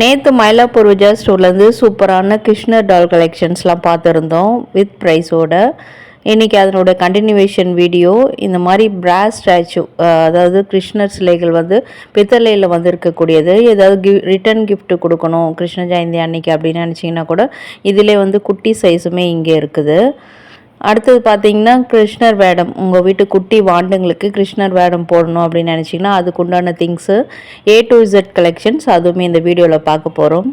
நேற்று மயிலாப்பூர் விஜயா ஸ்டோர்லேருந்து சூப்பரான கிருஷ்ணர் டால் கலெக்ஷன்ஸ்லாம் பார்த்துருந்தோம் வித் ப்ரைஸோட இன்றைக்கி அதனோட கண்டினியூவேஷன் வீடியோ இந்த மாதிரி பிராஸ் ஸ்டாச்சு அதாவது கிருஷ்ணர் சிலைகள் வந்து பித்தளையில் வந்து இருக்கக்கூடியது ஏதாவது கிவ் ரிட்டன் கிஃப்ட்டு கொடுக்கணும் கிருஷ்ண ஜெயந்தி அன்னைக்கு அப்படின்னு நினச்சிங்கன்னா கூட இதிலே வந்து குட்டி சைஸுமே இங்கே இருக்குது. அடுத்தது பார்த்தீங்கன்னா கிருஷ்ணர் வேடம். உங்கள் வீட்டு குட்டி வாண்டுங்களுக்கு கிருஷ்ணர் வேடம் போடணும் அப்படின்னு நினச்சிங்கன்னா அதுக்கு உண்டான things A to Z collections அதுவுமே இந்த வீடியோவில் பார்க்க போகிறோம்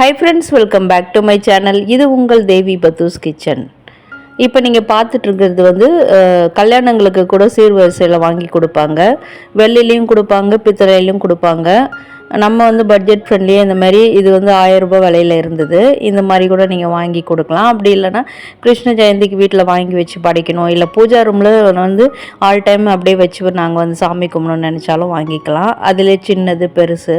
hi friends welcome back to my channel இது உங்கள் தேவி பத்தூஸ் கிச்சன். இப்போ நீங்கள் பார்த்துட்ருக்கிறது வந்து கல்யாணங்களுக்கு கூட சீர்வரிசையில் வாங்கி கொடுப்பாங்க. வெள்ளிலையும் கொடுப்பாங்க பித்தளையிலையும் கொடுப்பாங்க. நம்ம வந்து பட்ஜெட் ஃப்ரெண்ட்லியே இந்த மாதிரி இது வந்து ஆயிரம் ரூபாய் விலையில இருந்தது. இந்த மாதிரி கூட நீங்கள் வாங்கி கொடுக்கலாம். அப்படி இல்லைன்னா கிருஷ்ண ஜெயந்திக்கு வீட்டில் வாங்கி வச்சு படைக்கணும். இல்லை பூஜா ரூமில் வந்து ஆல் டைம் அப்படியே வச்சு நாங்கள் வந்து சாமி கும்பிடணும்னு நினச்சாலும் வாங்கிக்கலாம். அதில் சின்னது பெருசு.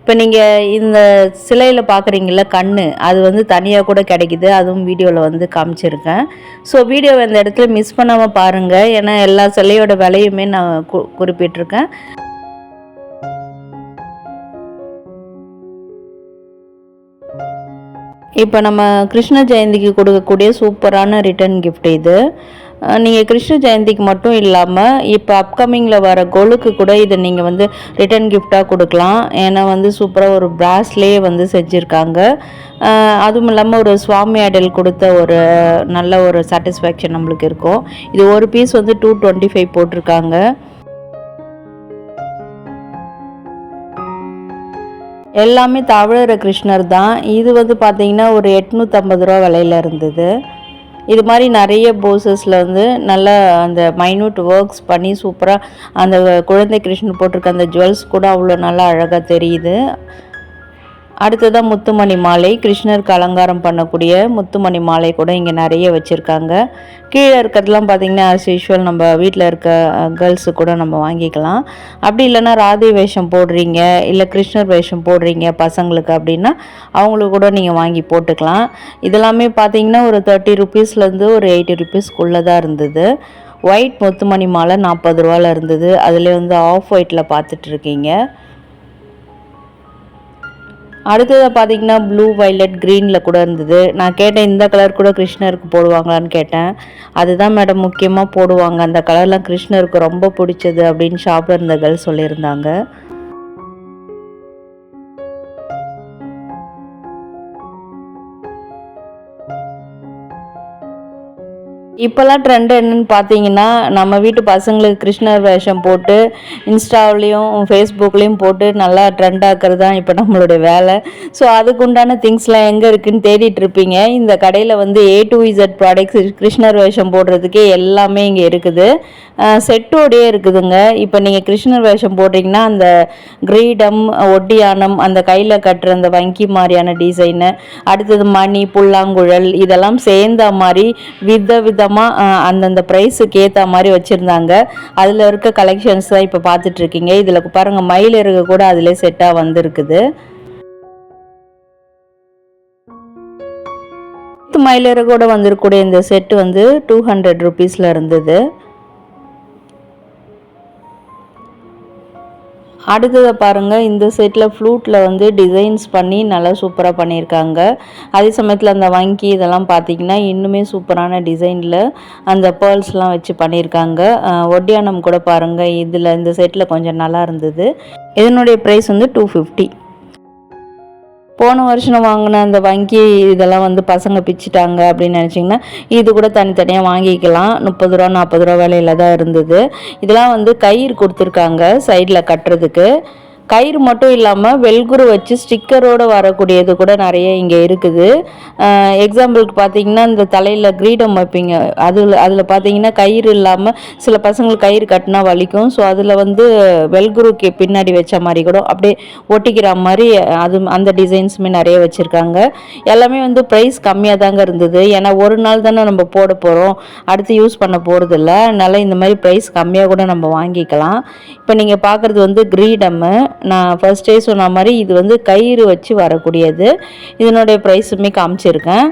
இப்போ நீங்கள் இந்த சிலையில் பார்க்குறீங்கள கண் அது வந்து தனியாக கூட கிடைக்கிது. அதுவும் வீடியோவில் வந்து காமிச்சிருக்கேன். ஸோ வீடியோ இந்த இடத்துல மிஸ் பண்ணாமல் பாருங்கள் ஏன்னா எல்லா சிலையோட விலையுமே நான் கு குறிப்பிட்டிருக்கேன். இப்போ நம்ம கிருஷ்ண ஜெயந்திக்கு கொடுக்கக்கூடிய சூப்பரான ரிட்டர்ன் கிஃப்ட் இது. நீங்கள் கிருஷ்ண ஜெயந்திக்கு மட்டும் இல்லாமல் இப்போ அப்கமிங்கில் வர கொலுக்கு கூட இதை நீங்கள் வந்து ரிட்டர்ன் கிஃப்டாக கொடுக்கலாம். ஏன்னா வந்து சூப்பராக ஒரு பிராஸ்லே வந்து செஞ்சுருக்காங்க. அதுவும் இல்லாமல் ஒரு சுவாமி அடல் கொடுத்த ஒரு நல்ல ஒரு சாட்டிஸ்ஃபேக்ஷன் நம்மளுக்கு இருக்கும். இது ஒரு பீஸ் வந்து டூ டுவெண்ட்டி ஃபைவ் போட்டிருக்காங்க. எல்லாமே தவழற கிருஷ்ணர் தான். இது வந்து பார்த்தீங்கன்னா ஒரு எட்நூற்றம்பது ரூபா விலையில இருந்தது. இது மாதிரி நிறைய போசஸில் வந்து நல்லா அந்த மைன்யூட் ஒர்க்ஸ் பண்ணி சூப்பராக அந்த குழந்தை கிருஷ்ணன் போட்டிருக்க அந்த ஜுவல்ஸ் கூட அவ்வளோ நல்லா அழகாக தெரியுது. அடுத்ததாக முத்துமணி மாலை. கிருஷ்ணருக்கு அலங்காரம் பண்ணக்கூடிய முத்துமணி மாலை கூட இங்கே நிறைய வச்சுருக்காங்க. கீழே இருக்கிறதுலாம் பார்த்திங்கன்னா ஆஸ் யூஷுவல் நம்ம வீட்டில் இருக்க கேர்ள்ஸு கூட நம்ம வாங்கிக்கலாம். அப்படி இல்லைன்னா ராதை வேஷம் போடுறீங்க இல்லை கிருஷ்ணர் வேஷம் போடுறீங்க பசங்களுக்கு அப்படின்னா அவங்களுக்கு கூட நீங்கள் வாங்கி போட்டுக்கலாம். இதெல்லாமே பார்த்தீங்கன்னா ஒரு தேர்ட்டி ருபீஸ்லேருந்து ஒரு எயிட்டி ருபீஸ்க்குள்ளே தான் இருந்தது. ஒயிட் முத்துமணி மாலை நாற்பது ரூபால இருந்தது. அதில் வந்து ஆஃப் ஒயிட்டில் பார்த்துட்ருக்கீங்க அடுத்தது பார்த்தீங்கன்னா ப்ளூ வைலட் க்ரீனில் கூட இருந்தது. நான் கேட்டேன் இந்த கலர் கூட கிருஷ்ணருக்கு போடுவாங்களான்னு கேட்டேன். அதுதான் மேடம் முக்கியமாக போடுவாங்க. அந்த கலர்லாம் கிருஷ்ணருக்கு ரொம்ப பிடிச்சது அப்படின்னு ஷாப்பில் இருந்த கேர்ள் சொல்லியிருந்தாங்க. இப்போல்லாம் ட்ரெண்ட் என்னன்னு பார்த்தீங்கன்னா நம்ம வீட்டு பசங்களுக்கு கிருஷ்ணர் வேஷம் போட்டு இன்ஸ்டாவிலையும் ஃபேஸ்புக்லேயும் போட்டு நல்லா ட்ரெண்ட் ஆக்கிறது தான் இப்போ நம்மளுடைய வேலை. ஸோ அதுக்குண்டான திங்ஸ்லாம் எங்கே இருக்குன்னு தேடிட்டு இருப்பீங்க. இந்த கடையில் வந்து ஏ டு இசட் ப்ராடக்ட்ஸ் கிருஷ்ணர் வேஷம் போடுறதுக்கே எல்லாமே இங்கே இருக்குது. செட்டோடையே இருக்குதுங்க. இப்போ நீங்கள் கிருஷ்ணர் வேஷம் போட்டிங்கன்னா அந்த கிரீடம் ஒட்டியானம் அந்த கையில் கட்டுற அந்த வங்கி மாதிரியான டிசைனு அடுத்தது மணி புல்லாங்குழல் இதெல்லாம் சேர்ந்த மாதிரி வித விதமாக அந்தந்த ப்ரைஸுக்கு ஏற்ற மாதிரி வச்சுருந்தாங்க. அதில் இருக்க கலெக்ஷன்ஸ் தான் இப்போ பார்த்துட்ருக்கீங்க இதில் பாருங்கள் மயில் இறகு கூட அதிலே செட்டாக வந்திருக்குது. கூட வந்திருக்கக்கூடிய இந்த செட்டு வந்து டூ ஹண்ட்ரட் ருபீஸில் இருந்தது. அடுத்ததை பாருங்கள் இந்த செட்டில் ஃப்ளூட்டில் வந்து டிசைன்ஸ் பண்ணி நல்லா சூப்பராக பண்ணியிருக்காங்க. அதே சமயத்தில் அந்த வங்கி இதெல்லாம் பார்த்தீங்கன்னா இன்னுமே சூப்பரான டிசைனில் அந்த பேர்ல்ஸ்லாம் வச்சு பண்ணியிருக்காங்க. ஒட்டியானம் கூட பாருங்கள் இதில் இந்த செட்டில் கொஞ்சம் நல்லா இருந்தது. இதனுடைய ப்ரைஸ் வந்து டூ ஃபிஃப்டி போன வருஷம் வாங்கின அந்த வங்கி இதெல்லாம் வந்து பசங்க பிச்சிட்டாங்க அப்படின்னு நினச்சிங்கன்னா இது கூட தனித்தனியாக வாங்கிக்கலாம். முப்பது ரூபா நாற்பது ரூபா விலையில தான் இருந்தது. இதெல்லாம் வந்து கயிறு கொடுத்துருக்காங்க சைடில் கட்டுறதுக்கு. கயிறு மட்டும் இல்லாமல் வெல்குரு வச்சு ஸ்டிக்கரோடு வரக்கூடியது கூட நிறைய இங்கே இருக்குது. எக்ஸாம்பிளுக்கு பார்த்தீங்கன்னா இந்த தலையில் கிரீடம் வைப்பீங்க. அதில் அதில் பார்த்தீங்கன்னா கயிறு இல்லாமல் சில பசங்களுக்கு கயிறு கட்டினா வலிக்கும். ஸோ அதில் வந்து வெல்குருக்கு பின்னாடி வச்ச மாதிரி கூட அப்படியே ஒட்டிக்கிற மாதிரி அது அந்த டிசைன்ஸுமே நிறைய வச்சுருக்காங்க. எல்லாமே வந்து ப்ரைஸ் கம்மியாக தாங்க இருந்தது. ஏன்னா ஒரு நாள் தானே நம்ம போட போகிறோம் அடுத்து யூஸ் பண்ண போகிறதில்ல அதனால் இந்த மாதிரி ப்ரைஸ் கம்மியாக கூட நம்ம வாங்கிக்கலாம். இப்போ நீங்கள் பார்க்குறது வந்து கிரீடம்மு. நான் ஃபர்ஸ்டே சொன்ன மாதிரி இது வந்து கயிறு வச்சு வரக்கூடியது. இதனுடைய ப்ரைஸுமே காமிச்சிருக்கேன்.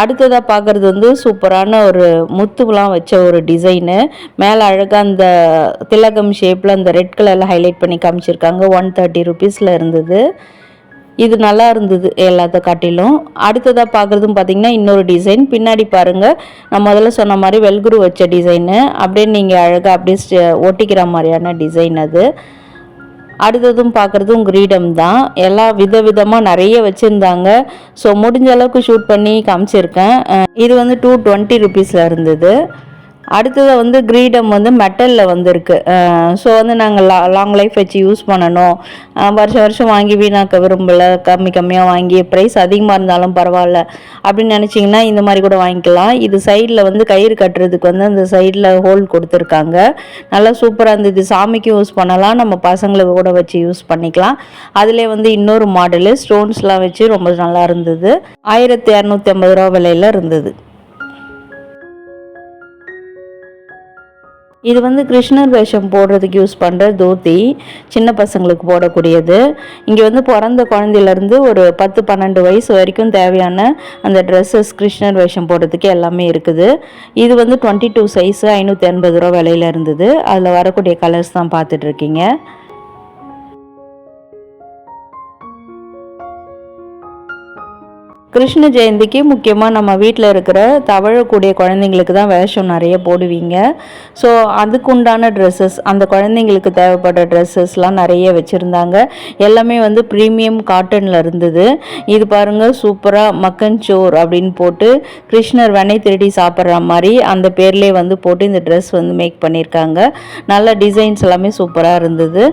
அடுத்ததாக பார்க்குறது வந்து சூப்பரான ஒரு முத்துலாம் வச்ச ஒரு டிசைனு மேலே அழகாக அந்த திலகம் ஷேப்பில் அந்த ரெட் கலரில் ஹைலைட் பண்ணி காமிச்சிருக்காங்க. ஒன் தேர்ட்டி ருபீஸில் இருந்தது. இது நல்லா இருந்தது எல்லாத்த காட்டிலும். அடுத்ததாக பார்க்குறதும் பார்த்தீங்கன்னா இன்னொரு டிசைன் பின்னாடி பாருங்கள் நான் முதல்ல சொன்ன மாதிரி வெல்குரு வச்ச டிசைனு அப்படியே நீங்கள் அழகாக அப்படியே ஒட்டிக்கிற மாதிரியான டிசைன் அது. அடுத்ததும் பார்க்குறதும் கிரீடம் தான். எல்லாம் விதவிதமாக நிறைய வச்சுருந்தாங்க. ஸோ முடிஞ்ச அளவுக்கு ஷூட் பண்ணி காமிச்சிருக்கேன். இது வந்து டூ டுவெண்ட்டி ருபீஸில் இருந்தது. அடுத்தது வந்து கிரீடம் வந்து மெட்டலில் வந்திருக்கு. ஸோ வந்து நாங்கள் லா லாங் லைஃப் வச்சு யூஸ் பண்ணணும். வருஷம் வருஷம் வாங்கி வீணாக்க விரும்பல. கம்மி கம்மியாக வாங்கி ப்ரைஸ் அதிகமாக இருந்தாலும் பரவாயில்ல. அப்படின்னு நினச்சிங்கன்னா இந்த மாதிரி கூட வாங்கிக்கலாம். இது சைடில் வந்து கயிறு கட்டுறதுக்கு வந்து அந்த சைடில் ஹோல் கொடுத்துருக்காங்க. நல்லா சூப்பராக இருந்தது. சாமிக்கு யூஸ் பண்ணலாம். நம்ம பசங்களுக்கு கூட வச்சு யூஸ் பண்ணிக்கலாம். அதிலே வந்து இன்னொரு மாடலு ஸ்டோன்ஸ்லாம் வச்சு ரொம்ப நல்லா இருந்தது. ஆயிரத்தி இரநூத்தி ஐம்பது ரூபா விலையில இருந்தது. இது வந்து கிருஷ்ணர் வேஷம் போடுறதுக்கு யூஸ் பண்ணுற தோத்தி சின்ன பசங்களுக்கு போடக்கூடியது. இங்கே வந்து பிறந்த குழந்தையிலேருந்து ஒரு பத்து பன்னெண்டு வயசு வரைக்கும் தேவையான அந்த ட்ரெஸ்ஸஸ் கிருஷ்ணர் வேஷம் போடுறதுக்கு எல்லாமே இருக்குது. இது வந்து டுவெண்ட்டி டூ சைஸு ஐநூற்றி எண்பது ரூபா விலையில இருந்தது. அதில் வரக்கூடிய கலர்ஸ் தான் பார்த்துட்ருக்கீங்க கிருஷ்ண ஜெயந்திக்கு முக்கியமாக நம்ம வீட்டில் இருக்கிற தவழக்கூடிய குழந்தைங்களுக்கு தான் வேஷம் நிறைய போடுவீங்க. ஸோ அதுக்குண்டான ட்ரெஸ்ஸஸ் அந்த குழந்தைங்களுக்கு தேவைப்பட்ட ட்ரெஸ்ஸஸ்லாம் நிறைய வச்சுருந்தாங்க. எல்லாமே வந்து ப்ரீமியம் காட்டனில் இருந்தது. இது பாருங்கள் சூப்பராக மக்கன் சோர் அப்படின்னு போட்டு கிருஷ்ணர் வெனை திருடி சாப்பிட்ற மாதிரி அந்த பேர்லேயே வந்து போட்டு இந்த ட்ரெஸ் வந்து மேக் பண்ணியிருக்காங்க. நல்ல டிசைன்ஸ் எல்லாமே சூப்பராக இருந்தது.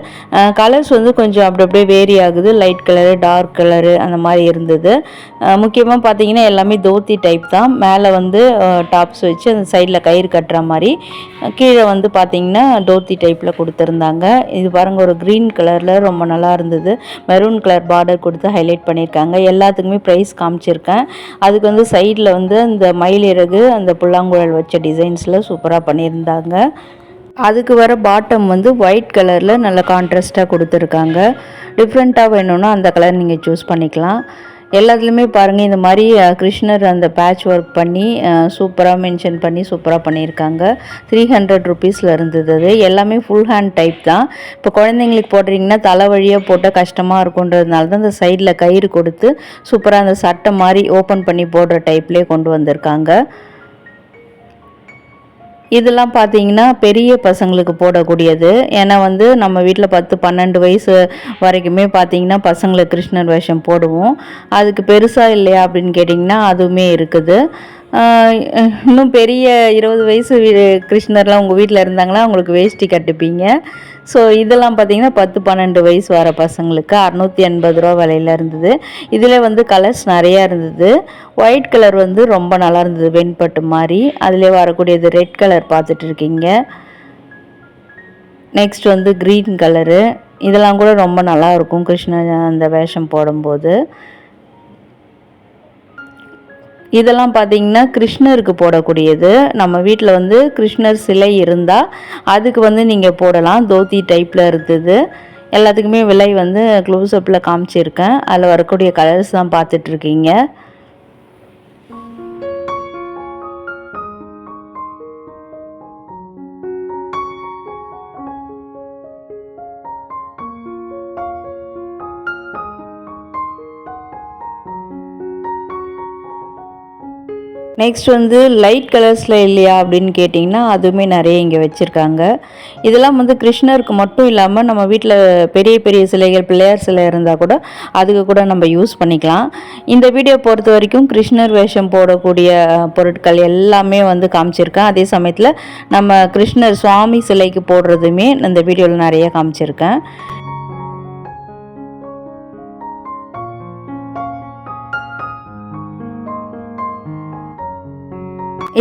கலர்ஸ் வந்து கொஞ்சம் அப்படி அப்படியே வேரி ஆகுது. லைட் கலரு டார்க் கலரு அந்த மாதிரி இருந்தது. முக்கியமாக பார்த்தீங்கன்னா எல்லாமே தோத்தி டைப் தான். மேலே வந்து டாப்ஸ் வச்சு அந்த சைடில் கயிறு கட்டுற மாதிரி கீழே வந்து பார்த்தீங்கன்னா தோத்தி டைப்பில் கொடுத்துருந்தாங்க. இது பாருங்கள் ஒரு க்ரீன் கலரில் ரொம்ப நல்லா இருந்தது. மெரூன் கலர் பார்டர் கொடுத்து ஹைலைட் பண்ணியிருக்காங்க. எல்லாத்துக்குமே ப்ரைஸ் காமிச்சிருக்கேன். அதுக்கு வந்து சைடில் வந்து அந்த மயிலிறகு அந்த புல்லாங்குழல் வச்ச டிசைன்ஸில் சூப்பராக பண்ணியிருந்தாங்க. அதுக்கு வர பாட்டம் வந்து ஒயிட் கலரில் நல்ல கான்ட்ராஸ்ட்டாக கொடுத்துருக்காங்க. டிஃப்ரெண்ட்டாக வேணும்னா அந்த கலர் நீங்கள் சூஸ் பண்ணிக்கலாம். எல்லாத்துலேயுமே பாருங்கள் இந்த மாதிரி கிருஷ்ணர் அந்த பேட்ச் ஒர்க் பண்ணி சூப்பராக மென்ஷன் பண்ணி சூப்பராக பண்ணியிருக்காங்க. த்ரீ ஹண்ட்ரட் ருபீஸில் இருந்தது அது. எல்லாமே ஃபுல் ஹேண்ட் டைப் தான். இப்போ குழந்தைங்களுக்கு போடுறீங்கன்னா தலை வழியாக போட்டால் கஷ்டமாக இருக்குன்றதுனால தான் அந்த சைடில் கயிறு கொடுத்து சூப்பராக அந்த சட்டை மாதிரி ஓப்பன் பண்ணி போடுற டைப்லேயே கொண்டு வந்திருக்காங்க. இதெல்லாம் பார்த்தீங்கன்னா பெரிய பசங்களுக்கு போடக்கூடியது. ஏன்னா வந்து நம்ம வீட்டில் பத்து பன்னெண்டு வயசு வரைக்குமே பார்த்தீங்கன்னா பசங்களுக்கு கிருஷ்ணர் வேஷம் போடுவோம். அதுக்கு பெருசாக இல்லையா அப்படின்னு கேட்டிங்கன்னா அதுவுமே இருக்குது. இன்னும் பெரிய இருபது வயசு கிருஷ்ணர்லாம் உங்கள் வீட்டில் இருந்தாங்கன்னா அவங்களுக்கு வேஷ்டி கட்டுப்பீங்க. ஸோ இதெல்லாம் பார்த்தீங்கன்னா பத்து பன்னெண்டு வயசு வர பசங்களுக்கு அறநூற்றி எண்பது ரூபா விலையில் இருந்தது. இதில் வந்து கலர்ஸ் நிறையா இருந்தது. ஒயிட் கலர் வந்து ரொம்ப நல்லா இருந்தது வெண்பட்டு மாதிரி. அதிலே வரக்கூடியது ரெட் கலர் பார்த்துட்டு இருக்கீங்க. நெக்ஸ்ட் வந்து க்ரீன் கலரு இதெல்லாம் கூட ரொம்ப நல்லா இருக்கும் கிருஷ்ணன் அந்த வேஷம் போடும்போது. இதெல்லாம் பார்த்தீங்கன்னா கிருஷ்ணருக்கு போடக்கூடியது. நம்ம வீட்டில் வந்து கிருஷ்ணர் சிலை இருந்தால் அதுக்கு வந்து நீங்கள் போடலாம். தோத்தி டைப்பில் இருந்தது. எல்லாத்துக்குமே விலை வந்து க்ளோஸ்அப்பில் காமிச்சிருக்கேன். அதில் வரக்கூடிய கலர்ஸ் தான் பார்த்துட்ருக்கீங்க நெக்ஸ்ட் வந்து லைட் கலர்ஸில் இல்லையா அப்படின்னு கேட்டிங்கன்னா அதுவுமே நிறைய இங்கே வச்சுருக்காங்க. இதெல்லாம் வந்து கிருஷ்ணருக்கு மட்டும் இல்லாமல் நம்ம வீட்டில் பெரிய பெரிய சிலைகள் பிள்ளையார் சிலை இருந்தால் கூட அதுக்கு கூட நம்ம யூஸ் பண்ணிக்கலாம். இந்த வீடியோ பொறுத்த வரைக்கும் கிருஷ்ணர் வேஷம் போடக்கூடிய பொருட்கள் எல்லாமே வந்து காமிச்சிருக்கேன். அதே சமயத்தில் நம்ம கிருஷ்ணர் சுவாமி சிலைக்கு போடுறதுமே இந்த வீடியோவில் நிறைய காமிச்சிருக்கேன்.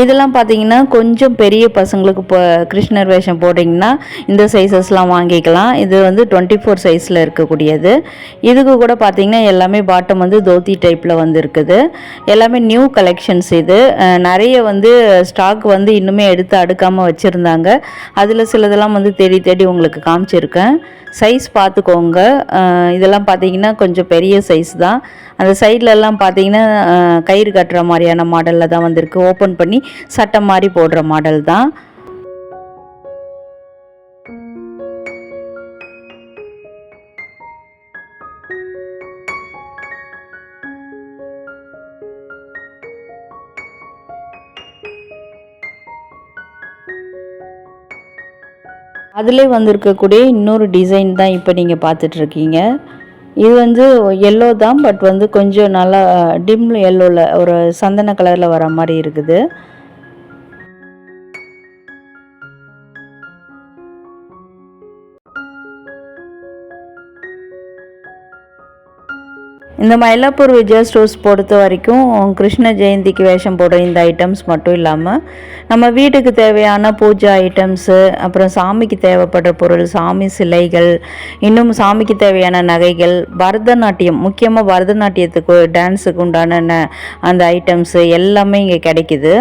இதெல்லாம் பார்த்தீங்கன்னா கொஞ்சம் பெரிய பசங்களுக்கு இப்போ கிருஷ்ணர் வேஷம் போட்டிங்கன்னா இந்த சைஸஸ்லாம் வாங்கிக்கலாம். இது வந்து டுவெண்ட்டி ஃபோர் சைஸில் இருக்கக்கூடியது. இதுக்கு கூட பார்த்தீங்கன்னா எல்லாமே பாட்டம் வந்து தோத்தி டைப்பில் வந்து இருக்குது எல்லாமே நியூ கலெக்ஷன்ஸ் இது. நிறைய வந்து ஸ்டாக் வந்து இன்னுமே எடுத்து அடுக்காமல் வச்சுருந்தாங்க. அதில் சிலதெல்லாம் வந்து தேடி தேடி உங்களுக்கு காமிச்சிருக்கேன். சைஸ் பார்த்துக்கோங்க. இதெல்லாம் பார்த்தீங்கன்னா கொஞ்சம் பெரிய சைஸ் தான். அந்த சைட்லலாம் பார்த்தீங்கன்னா கயிறு கட்டுற மாதிரியான மாடலில் தான் வந்திருக்கு. ஓப்பன் பண்ணி சட்டை மாதிரி போடுற மாடல் தான். அதிலே வந்திருக்கக்கூடிய இன்னொரு டிசைன் தான் இப்போ நீங்கள் பார்த்துட்ருக்கீங்க இது வந்து எல்லோ தான் பட் வந்து கொஞ்சம் நல்லா டிம் எல்லோவில் ஒரு சந்தன கலரில் வர மாதிரி இருக்குது. இந்த மயிலாப்பூர் விஜயா ஸ்டோர்ஸ் பொறுத்த வரைக்கும் கிருஷ்ண ஜெயந்திக்கு வேஷம் போடுற இந்த ஐட்டம்ஸ் மட்டும் இல்லாமல் நம்ம வீட்டுக்கு தேவையான பூஜை ஐட்டம்ஸு அப்புறம் சாமிக்கு தேவைப்படுற பொருள் சாமி சிலைகள் இன்னும் சாமிக்கு தேவையான நகைகள் பரதநாட்டியம் முக்கியமாக பரதநாட்டியத்துக்கு டான்ஸுக்கு உண்டான அந்த ஐட்டம்ஸு எல்லாமே இங்கே கிடைக்குது.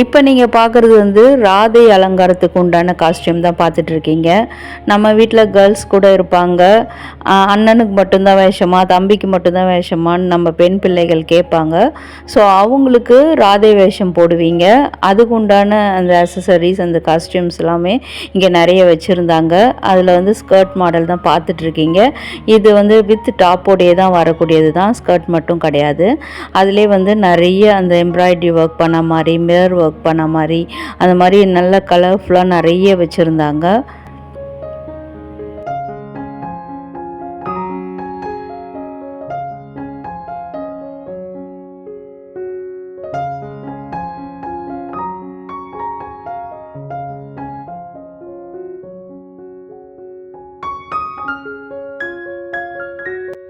இப்போ நீங்கள் பார்க்குறது வந்து ராதை அலங்காரத்துக்கு உண்டான காஸ்டியூம் தான் பார்த்துட்ருக்கீங்க நம்ம வீட்டில் கேர்ள்ஸ் கூட இருப்பாங்க. அண்ணனுக்கு மட்டும்தான் வேஷமா தம்பிக்கு மட்டும்தான் வேஷமான்னு நம்ம பெண் பிள்ளைகள் கேட்பாங்க. ஸோ அவங்களுக்கு ராதை வேஷம் போடுவீங்க. அதுக்கு உண்டான அந்த அசசரிஸ் அந்த காஸ்டியூம்ஸ் எல்லாமே இங்கே நிறைய வச்சுருந்தாங்க. அதில் வந்து ஸ்கர்ட் மாடல் தான் பார்த்துட்ருக்கீங்க இது வந்து வித் டாப்போடையே தான் வரக்கூடியது தான். ஸ்கர்ட் மட்டும் கிடையாது. அதிலே வந்து நிறைய அந்த எம்ப்ராய்டரி ஒர்க் பண்ண மாதிரி மிரர் ஒர்க் பண்ண மாதிரி அந்த மாதிரி நல்ல கலர்ஃபுல்லாக நிறைய வச்சுருந்தாங்க.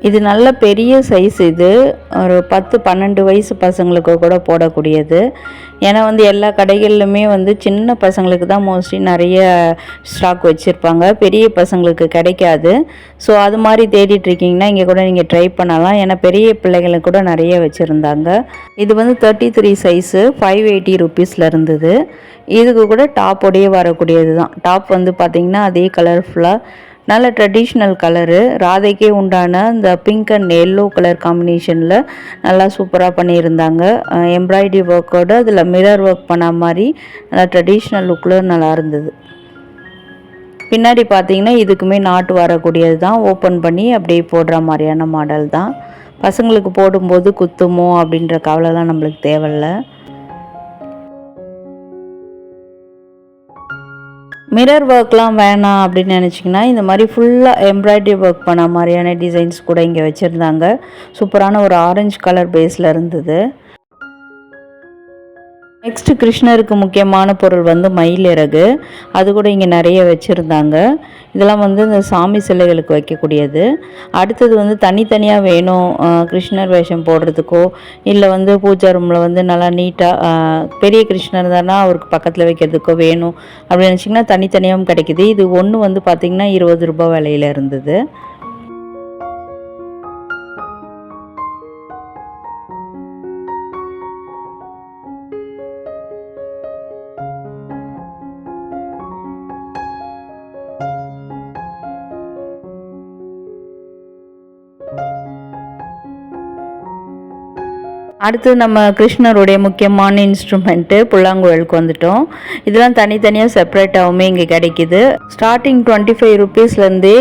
இது நல்ல பெரிய சைஸ் இது. ஒரு பத்து பன்னெண்டு வயசு பசங்களுக்கு கூட போடக்கூடியது. ஏன்னா வந்து எல்லா கடைகள்லுமே வந்து சின்ன பசங்களுக்கு தான் மோஸ்ட்லி நிறைய ஸ்டாக் வச்சுருப்பாங்க. பெரிய பசங்களுக்கு கிடைக்காது. ஸோ அது மாதிரி தேடிட்டுருக்கீங்கன்னா இங்கே கூட நீங்கள் ட்ரை பண்ணலாம். ஏன்னா பெரிய பிள்ளைங்களுக்கு கூட நிறைய வச்சுருந்தாங்க. இது வந்து thirty three size five eighty ருப்பீஸில் இருந்தது. இதுக்கு கூட டாப்போடையே வரக்கூடியது தான். டாப் வந்து பார்த்திங்கன்னா அதே கலர்ஃபுல்லாக நல்ல ட்ரெடிஷ்னல் கலரு ராதைக்கே உண்டான இந்த பிங்க் அண்ட் எல்லோ கலர் காம்பினேஷனில் நல்லா சூப்பராக பண்ணியிருந்தாங்க. எம்ப்ராய்டரி ஒர்க்கோடு அதில் மிரர் ஒர்க் பண்ண மாதிரி நல்லா ட்ரெடிஷ்னல் லுக்கில் நல்லா இருந்தது. பின்னாடி பார்த்தீங்கன்னா இதுக்குமே நாட்டு வரக்கூடியது தான். ஓப்பன் பண்ணி அப்படியே போடுற மாதிரியான மாடல் தான். பசங்களுக்கு போடும்போது குத்துமோ அப்படின்ற கவலைலாம் நம்மளுக்கு தேவையில்லை. மிரர் ஒர்க்லாம் வேணாம் அப்படின்னு நினச்சிங்கன்னா இந்த மாதிரி ஃபுல்லாக எம்ப்ராய்டரி ஒர்க் பண்ண மாதிரியான டிசைன்ஸ் கூட இங்கே வச்சுருந்தாங்க. சூப்பரான ஒரு ஆரஞ்சு கலர் பேஸில் இருந்தது. நெக்ஸ்ட்டு கிருஷ்ணருக்கு முக்கியமான பொருள் வந்து மயில் இறகு அது கூட இங்கே நிறைய வச்சுருந்தாங்க. இதெல்லாம் வந்து இந்த சாமி சிலைகளுக்கு வைக்கக்கூடியது. அடுத்தது வந்து தனித்தனியாக வேணும் கிருஷ்ணர் வேஷம் போடுறதுக்கோ இல்லை வந்து பூஜா ரூமில் வந்து நல்லா நீட்டாக பெரிய கிருஷ்ணர் தானே அவருக்கு பக்கத்தில் வைக்கிறதுக்கோ வேணும் அப்படின்னு நினச்சிங்கன்னா தனித்தனியாகவும் கிடைக்கிது. இது ஒன்று வந்து பார்த்திங்கன்னா இருபது ரூபா விலையில் இருந்தது. அடுத்து நம்ம கிருஷ்ணருடைய முக்கியமான இன்ஸ்ட்ருமெண்ட்டு புல்லாங்குழலுக்கு வந்துட்டோம். இதெல்லாம் தனித்தனியாக செப்பரேட்டாகவுமே இங்கே கிடைக்கிது. ஸ்டார்டிங் டுவெண்ட்டி ஃபைவ் ருபீஸ்லேருந்தே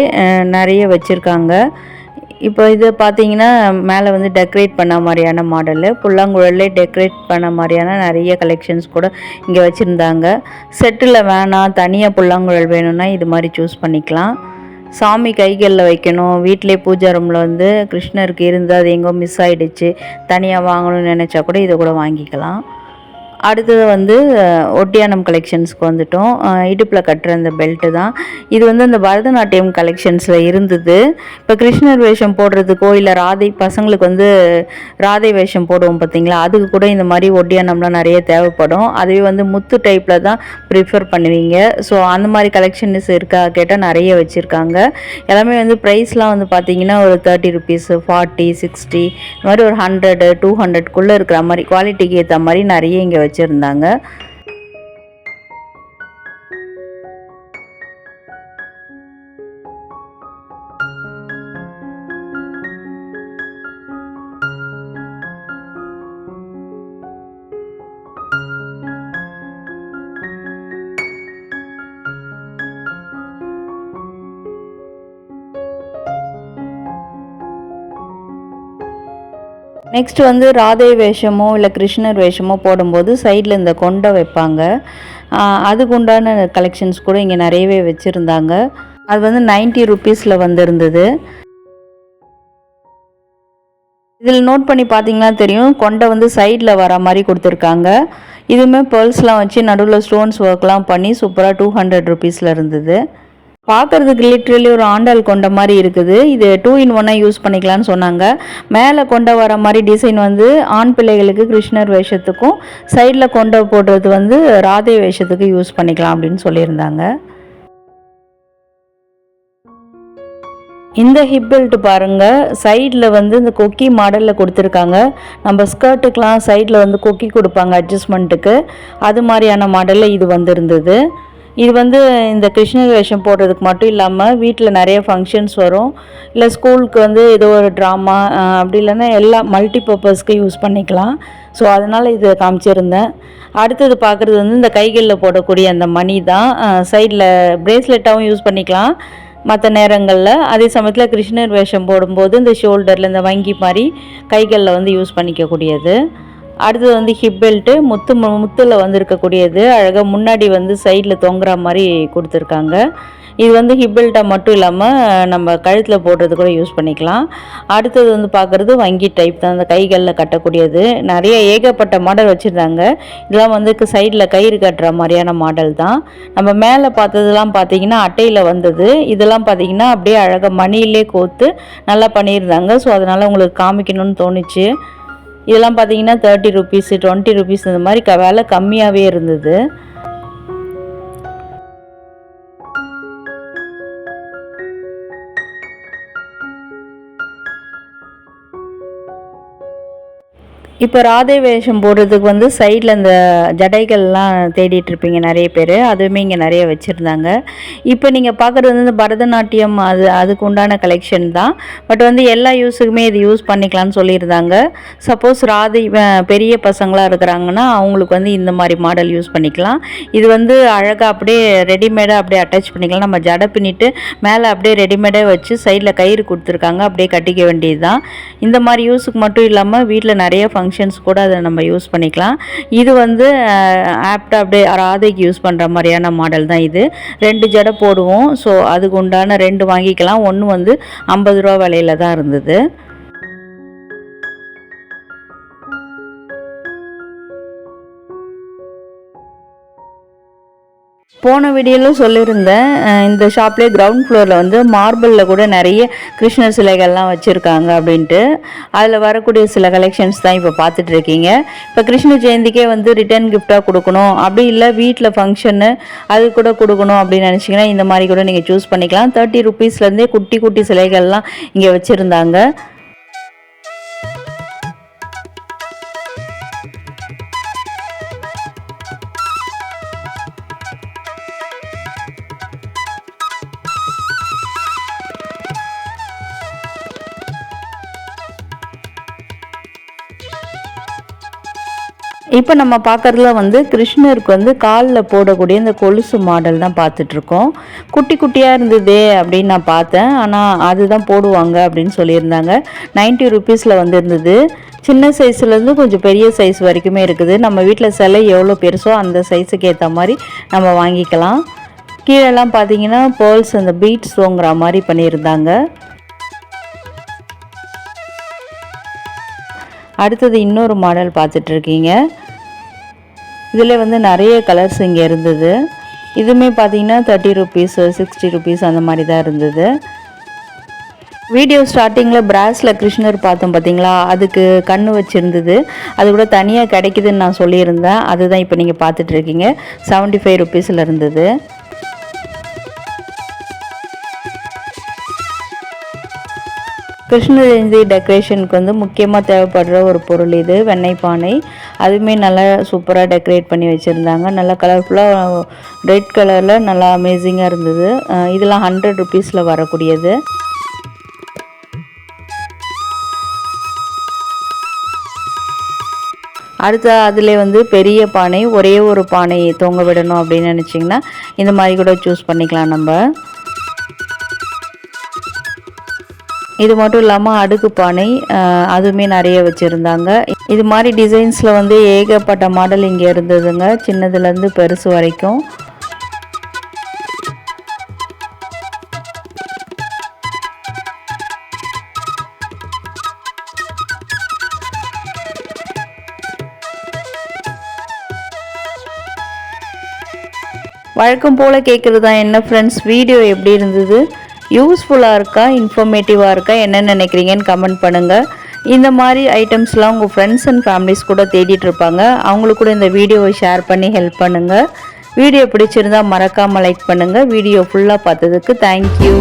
நிறைய வச்சுருக்காங்க. இப்போ இது பார்த்தீங்கன்னா மேலே வந்து டெக்கரேட் பண்ண மாதிரியான மாடலு புல்லாங்குழல்லே டெக்கரேட் பண்ண மாதிரியான நிறைய கலெக்ஷன்ஸ் கூட இங்கே வச்சுருந்தாங்க. செட்டில் வேணாம் தனியாக புல்லாங்குழல் வேணும்னா இது மாதிரி சூஸ் பண்ணிக்கலாம். சாமி கைகளில் வைக்கணும். வீட்டிலே பூஜை ரூமில் வந்து கிருஷ்ணருக்கு இருந்து அது எங்கோ மிஸ் ஆகிடுச்சு தனியாக வாங்கணும்னு நினச்சா கூட இதை கூட வாங்கிக்கலாம். அடுத்தது வந்து ஒட்டியானம் கலெக்ஷன்ஸ்க்கு வந்துட்டோம். இடுப்பில் கட்டுற அந்த பெல்ட்டு தான். இது வந்து அந்த பரதநாட்டியம் கலெக்ஷன்ஸில் இருந்தது. இப்போ கிருஷ்ணர் வேஷம் போடுறதுக்கோ இல்லை ராதை பசங்களுக்கு வந்து ராதை வேஷம் போடுவோம் பார்த்தீங்களா அதுக்கு கூட இந்த மாதிரி ஒட்டியானம்லாம் நிறைய தேவைப்படும். அதுவே வந்து முத்து டைப்பில் தான் ப்ரிஃபர் பண்ணுவீங்க. ஸோ அந்த மாதிரி கலெக்ஷன்ஸ் இருக்கா கேட்டால் நிறைய வச்சுருக்காங்க. எல்லாமே வந்து ப்ரைஸ்லாம் வந்து பார்த்தீங்கன்னா ஒரு தேர்ட்டி ருபீஸு ஃபார்ட்டி சிக்ஸ்டி இந்த மாதிரி ஒரு ஹண்ட்ரடு டூ ஹண்ட்ரட்குள்ளே இருக்கிற மாதிரி குவாலிட்டிக்கு ஏற்ற மாதிரி நிறைய இங்கே வச்சுருந்தாங்க. நெக்ஸ்ட் வந்து ராதை வேஷமோ இல்லை கிருஷ்ணர் வேஷமோ போடும்போது சைடில் இந்த கொண்டை வைப்பாங்க. அதுக்கு உண்டான கலெக்ஷன்ஸ் கூட இங்கே நிறையவே வச்சுருந்தாங்க. அது வந்து நைன்ட்டி ருபீஸில் வந்திருந்தது. இதில் நோட் பண்ணி பார்த்தீங்கன்னா தெரியும் கொண்டை வந்து சைடில் வர மாதிரி கொடுத்துருக்காங்க. இதுவுமே பேர்ல்ஸ்லாம் வச்சு நடுவில் ஸ்டோன்ஸ் ஒர்க்லாம் பண்ணி சூப்பராக டூ ஹண்ட்ரட் ருபீஸில் இருந்தது. பார்க்குறதுக்கு லிட்ரலி ஒரு ஆண்டாள் கொண்ட மாதிரி இருக்குது. இது டூ இன் ஒன்னாக யூஸ் பண்ணிக்கலாம்னு சொன்னாங்க. மேலே கொண்ட வர மாதிரி டிசைன் வந்து ஆண் பிள்ளைகளுக்கு கிருஷ்ணர் வேஷத்துக்கும் சைடில் கொண்ட போடுறது வந்து ராதை வேஷத்துக்கு யூஸ் பண்ணிக்கலாம் அப்படின்னு சொல்லியிருந்தாங்க. இந்த ஹிப் பெல்ட் பாருங்க சைடில் வந்து இந்த கொக்கி மாடலில் கொடுத்துருக்காங்க. நம்ம ஸ்கர்ட்டுக்கெலாம் சைடில் வந்து கொக்கி கொடுப்பாங்க அட்ஜஸ்ட்மெண்ட்டுக்கு அது மாதிரியான மாடலில் இது வந்திருந்தது. இது வந்து இந்த கிருஷ்ணர் வேஷம் போடுறதுக்கு மட்டும் இல்லாமல் வீட்டில் நிறைய ஃபங்க்ஷன்ஸ் வரும். இல்லை ஸ்கூலுக்கு வந்து ஏதோ ஒரு ட்ராமா அப்படி இல்லைன்னா எல்லா மல்டி பர்பஸ்க்கு யூஸ் பண்ணிக்கலாம். ஸோ அதனால் இது காமிச்சிருந்தேன். அடுத்தது பார்க்குறது வந்து இந்த கைகளில் போடக்கூடிய அந்த மணி தான். சைடில் பிரேஸ்லெட்டாகவும் யூஸ் பண்ணிக்கலாம். மற்ற நேரங்களில். அதே சமயத்தில் கிருஷ்ணர் வேஷம் போடும்போது இந்த ஷோல்டரில் இந்த வங்கி மாதிரி கைகளில் வந்து யூஸ் பண்ணிக்கக்கூடியது. அடுத்தது வந்து ஹிப் பெல்ட்டு முத்து மு- முத்துல வந்து இருக்கக்கூடியது அழகாக முன்னாடி வந்து சைடில் தொங்குற மாதிரி கொடுத்துருக்காங்க. இது வந்து ஹிப் பெல்ட்டாக மட்டும் இல்லாமல் நம்ம கழுத்தில் போடுறது கூட யூஸ் பண்ணிக்கலாம். அடுத்தது வந்து பார்க்குறது வங்கி டைப் தான். அந்த கைகளில் கட்டக்கூடியது. நிறைய ஏகப்பட்ட மாடல் வச்சுருந்தாங்க. இதெல்லாம் வந்து சைடில் கயிறு கட்டுற மாதிரியான மாடல் தான். நம்ம மேலே பார்த்ததெல்லாம் பார்த்தீங்கன்னா அட்டையில் வந்தது. இதெல்லாம் பார்த்தீங்கன்னா அப்படியே அழகாக மணியிலே கோத்து நல்லா பண்ணியிருந்தாங்க. ஸோ அதனால் உங்களுக்கு காமிக்கணும்னு தோணுச்சு. இதெல்லாம் பார்த்தீங்கன்னா தேர்ட்டி ருபீஸ் டுவெண்ட்டி ருபீஸ் இந்த மாதிரி க விலை கம்மியாகவே இருந்தது. இப்போ ராதை வேஷம் போடுறதுக்கு வந்து சைடில் இந்த ஜடைகள்லாம் தேடிட்டு இருப்பீங்க நிறைய பேர். அதுவுமே இங்கே நிறைய வச்சுருந்தாங்க. இப்போ நீங்கள் பார்க்குறது வந்து பரதநாட்டியம் அது அதுக்கு உண்டான கலெக்ஷன் தான். பட் வந்து எல்லா யூஸுக்குமே இது யூஸ் பண்ணிக்கலாம்னு சொல்லியிருந்தாங்க. சப்போஸ் ராதை பெரிய பசங்களாக இருக்கிறாங்கன்னா அவங்களுக்கு வந்து இந்த மாதிரி மாடல் யூஸ் பண்ணிக்கலாம். இது வந்து அழகாக அப்படியே ரெடிமேடாக அப்படியே அட்டாச் பண்ணிக்கலாம். நம்ம ஜடை பின்னிட்டு மேலே அப்படியே ரெடிமேடாக வச்சு சைடில் கயிறு கொடுத்துருக்காங்க. அப்படியே கட்டிக்க வேண்டியது தான் இந்த மாதிரி யூஸுக்கு மட்டும் இல்லாமல் வீட்டில் நிறைய ஃபங்க்ஷன்ஸ் கூட அதை நம்ம யூஸ் பண்ணிக்கலாம். இது வந்து ஆப்டாக அப்படியே ராதைக்கு யூஸ் பண்ணுற மாதிரியான மாடல் தான் இது. ரெண்டு ஜடை போடுவோம். ஸோ அதுக்கு உண்டான ரெண்டு வாங்கிக்கலாம். ஒன்று வந்து ஐம்பது ரூபா விலையில தான் இருந்தது. போன வீடியோவில் சொல்லியிருந்தேன். இந்த ஷாப்லேயே கிரவுண்ட் ஃப்ளோரில் வந்து மார்பிளில் கூட நிறைய கிருஷ்ணர் சிலைகள்லாம் வச்சுருக்காங்க அப்படின்ட்டு. அதில் வரக்கூடிய சில கலெக்ஷன்ஸ் தான் இப்போ பார்த்துட்டு இருக்கீங்க. இப்போ கிருஷ்ண ஜெயந்திக்கே வந்து ரிட்டர்ன் கிஃப்டாக கொடுக்கணும். அப்படி இல்லை வீட்டில் ஃபங்க்ஷனு அது கூட கொடுக்கணும் அப்படின்னு நினச்சிங்கன்னா இந்த மாதிரி கூட நீங்கள் சூஸ் பண்ணிக்கலாம். தேர்ட்டி ருபீஸ்லேருந்தே குட்டி குட்டி சிலைகள்லாம் இங்கே வச்சுருந்தாங்க. இப்போ நம்ம பார்க்கறதுல வந்து கிருஷ்ணருக்கு வந்து காலில் போடக்கூடிய இந்த கொலுசு மாடல் தான் பார்த்துட்ருக்கோம். குட்டி குட்டியாக இருந்ததே அப்படின்னு நான் பார்த்தேன். ஆனால் அதுதான் போடுவாங்க அப்படின்னு சொல்லியிருந்தாங்க. நைன்ட்டி ருபீஸில் வந்துருந்தது. சின்ன சைஸ்லேருந்து கொஞ்சம் பெரிய சைஸ் வரைக்குமே இருக்குது. நம்ம வீட்டில் சிலை எவ்வளோ பெருசோ அந்த சைஸுக்கு ஏற்ற மாதிரி நம்ம வாங்கிக்கலாம். கீழெல்லாம் பார்த்தீங்கன்னா பேர்ல்ஸ் அந்த பீட்ஸ் தோங்குற மாதிரி பண்ணியிருந்தாங்க. அடுத்தது இன்னொரு மாடல் பார்த்துட்ருக்கீங்க. இதில் வந்து நிறைய கலர்ஸ் இங்கே இருந்தது. இதுவுமே பார்த்தீங்கன்னா தேர்ட்டி ருபீஸ் சிக்ஸ்டி ருபீஸ் அந்த மாதிரி தான் இருந்தது. வீடியோ ஸ்டார்டிங்கில் பிராஸில் கிருஷ்ணர் பார்த்தோம் பார்த்தீங்களா அதுக்கு கண் வச்சுருந்தது. அது கூட தனியாக கிடைக்குதுன்னு நான் சொல்லியிருந்தேன். அதுதான் இப்போ நீங்கள் பார்த்துட்ருக்கீங்க செவன்ட்டி ஃபைவ் ருபீஸில் இருந்தது. கிருஷ்ண ஜெயந்தி டெக்கரேஷனுக்கு வந்து முக்கியமாக தேவைப்படுற ஒரு பொருள் இது வெண்ணெய் பானை. அதுவுமே நல்லா சூப்பராக டெக்கரேட் பண்ணி வச்சுருந்தாங்க. நல்லா கலர்ஃபுல்லாக ரெட் கலரில் நல்லா அமேசிங்காக இருந்தது. இதெல்லாம் ஹண்ட்ரட் ருபீஸில் வரக்கூடியது. அடுத்த அதில் வந்து பெரிய பானை ஒரே ஒரு பானை தொங்க விடணும் அப்படின்னு நினச்சிங்கன்னா இந்த மாதிரி கூட சூஸ் பண்ணிக்கலாம் நம்ம. இது மட்டும் இல்லாமல் அடுக்கு பானை அதுவுமே நிறைய வச்சுருந்தாங்க. இது மாதிரி டிசைன்ஸில் வந்து ஏகப்பட்ட மாடல் இங்கே இருந்ததுங்க. சின்னதுலேருந்து பெருசு வரைக்கும். வழக்கம் போல் கேட்குறது தான் என்ன ஃப்ரெண்ட்ஸ் வீடியோ எப்படி இருந்தது? யூஸ்ஃபுல்லாக இருக்கா இன்ஃபர்மேட்டிவாக இருக்கா என்ன நினைக்கிறீங்கன்னு கமெண்ட் பண்ணுங்கள் இந்த மாதிரி ஐட்டம்ஸ்லாம் உங்கள் ஃப்ரெண்ட்ஸ் அண்ட் ஃபேமிலிஸ் கூட தேடிட்டு இருப்பாங்க. அவங்களுக்கு கூட இந்த வீடியோவை ஷேர் பண்ணி ஹெல்ப் பண்ணுங்கள் வீடியோ பிடிச்சிருந்தா மறக்காமல் லைக் பண்ணுங்கள் வீடியோ ஃபுல்லாக பார்த்ததுக்கு தேங்க்யூ